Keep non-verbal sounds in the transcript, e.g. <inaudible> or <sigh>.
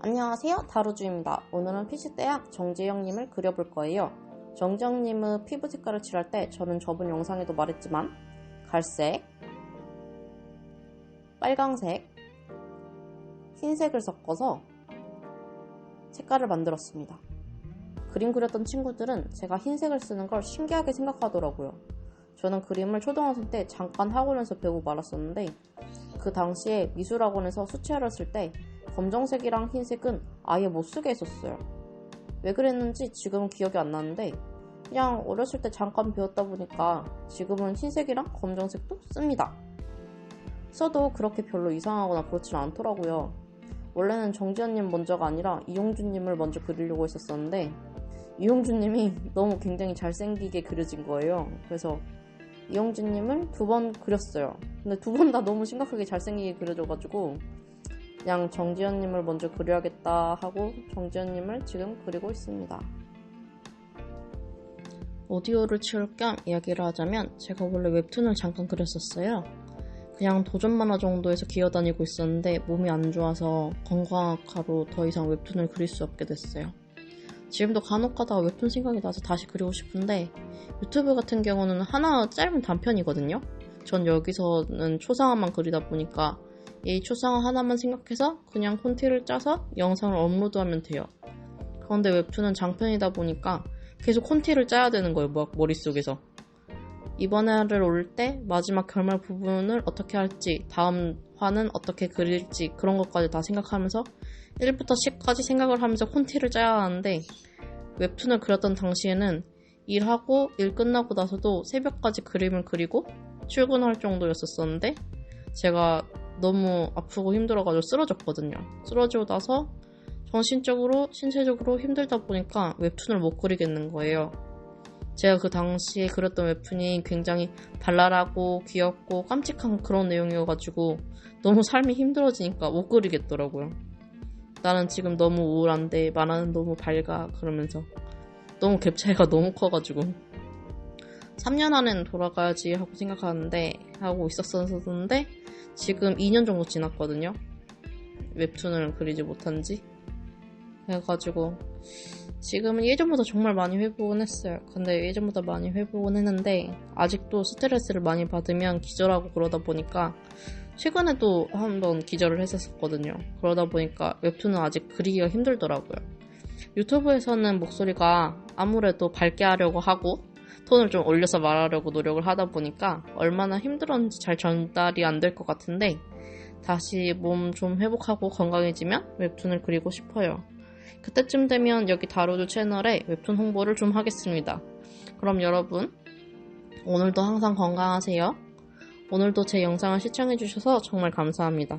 안녕하세요. 다루주입니다. 오늘은 PC대학 정재영님을 그려볼 거예요. 정재영님은 피부 색깔을 칠할 때 저는 저번 영상에도 말했지만 갈색, 빨강색, 흰색을 섞어서 색깔을 만들었습니다. 그림 그렸던 친구들은 제가 흰색을 쓰는 걸 신기하게 생각하더라고요. 저는 그림을 초등학생 때 잠깐 학원에서 배우고 말았었는데 그 당시에 미술학원에서 수채화를 쓸때 검정색이랑 흰색은 아예 못 쓰게 했었어요. 왜 그랬는지 지금은 기억이 안 나는데 그냥 어렸을 때 잠깐 배웠다 보니까 지금은 흰색이랑 검정색도 씁니다. 써도 그렇게 별로 이상하거나 그렇지는 않더라고요. 원래는 정지현님 먼저가 아니라 이용준님을 먼저 그리려고 했었었는데 이용준님이 <laughs> 너무 굉장히 잘생기게 그려진 거예요. 그래서 이용준님을 두 번 그렸어요. 근데 두 번 다 너무 심각하게 잘생기게 그려져가지고 그냥 정지현님을 먼저 그려야겠다 하고 정지현님을 지금 그리고 있습니다. 오디오를 치울 겸 이야기를 하자면 제가 원래 웹툰을 잠깐 그렸었어요. 그냥 도전 만화 정도에서 기어다니고 있었는데 몸이 안 좋아서 건강학과로 더 이상 웹툰을 그릴 수 없게 됐어요. 지금도 간혹 가다가 웹툰 생각이 나서 다시 그리고 싶은데 유튜브 같은 경우는 하나 짧은 단편이거든요. 전 여기서는 초상화만 그리다 보니까 이 초상화 하나만 생각해서 그냥 콘티를 짜서 영상을 업로드하면 돼요. 그런데 웹툰은 장편이다 보니까 계속 콘티를 짜야 되는 거예요. 막 머릿속에서. 이번 화를 올 때 마지막 결말 부분을 어떻게 할지, 다음 화는 어떻게 그릴지 그런 것까지 다 생각하면서 1부터 10까지 생각을 하면서 콘티를 짜야 하는데 웹툰을 그렸던 당시에는 일하고 일 끝나고 나서도 새벽까지 그림을 그리고 출근할 정도였었었는데 제가 너무 아프고 힘들어가지고 쓰러졌거든요. 쓰러지고 나서 정신적으로, 신체적으로 힘들다 보니까 웹툰을 못 그리겠는 거예요. 제가 그 당시에 그렸던 웹툰이 굉장히 발랄하고 귀엽고 깜찍한 그런 내용이어가지고 너무 삶이 힘들어지니까 못 그리겠더라고요. 나는 지금 너무 우울한데 만화는 너무 밝아 그러면서 너무 갭 차이가 너무 커가지고 3년 안에는 돌아가야지 하고 생각하는데 하고 있었었는데 지금 2년 정도 지났거든요. 웹툰을 그리지 못한 지. 그래가지고 지금은 예전보다 정말 많이 회복은 했어요. 근데 예전보다 많이 회복은 했는데 아직도 스트레스를 많이 받으면 기절하고 그러다 보니까 최근에도 한번 기절을 했었거든요. 그러다 보니까 웹툰은 아직 그리기가 힘들더라고요. 유튜브에서는 목소리가 아무래도 밝게 하려고 하고 톤을 좀 올려서 말하려고 노력을 하다 보니까 얼마나 힘들었는지 잘 전달이 안 될 것 같은데 다시 몸 좀 회복하고 건강해지면 웹툰을 그리고 싶어요. 그때쯤 되면 여기 다루드 채널에 웹툰 홍보를 좀 하겠습니다. 그럼 여러분 오늘도 항상 건강하세요. 오늘도 제 영상을 시청해주셔서 정말 감사합니다.